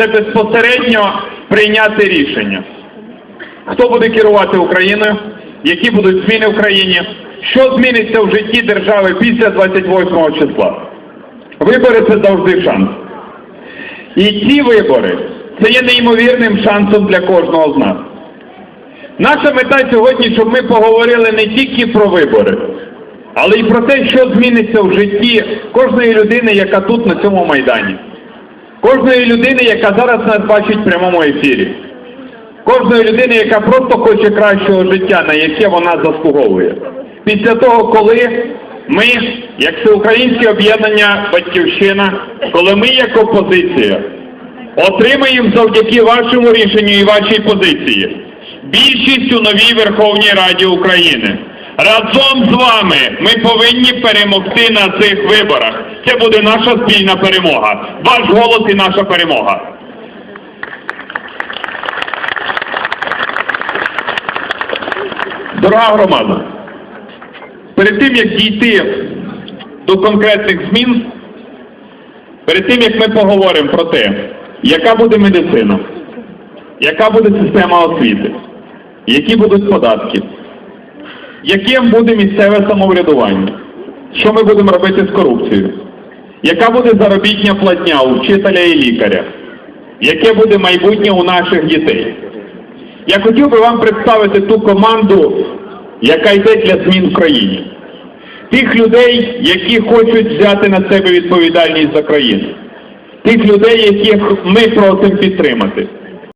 це безпосередньо прийняти рішення. Хто буде керувати Україною, які будуть зміни в країні, що зміниться в житті держави після 28 числа. Вибори це завжди шанс. І ці вибори це є неймовірним шансом для кожного з нас. Наша мета сьогодні, щоб ми поговорили не тільки про вибори, але й про те, що зміниться в житті кожної людини, яка тут на цьому майдані, кожної людини, яка зараз нас бачить в прямому ефірі, кожної людини, яка просто хоче кращого життя, на яке вона заслуговує. Після того, коли ми, як всеукраїнське об'єднання Батьківщина, коли ми як опозиція отримаємо завдяки вашому рішенню і вашій позиції більшість у новій Верховній Раді України. Разом з вами ми повинні перемогти на цих виборах. Це буде наша спільна перемога. Ваш голос і наша перемога. Дорога громада, перед тим як дійти до конкретних змін, перед тим як ми поговоримо про те, яка буде медицина, яка буде система освіти, які будуть податки, яким буде місцеве самоврядування, що ми будемо робити з корупцією, яка буде заробітня платня у вчителя і лікаря, яке буде майбутнє у наших дітей. Я хотів би вам представити ту команду, яка йде для змін в країні. Тих людей, які хочуть взяти на себе відповідальність за країну. Тих людей, яких ми просимо підтримати.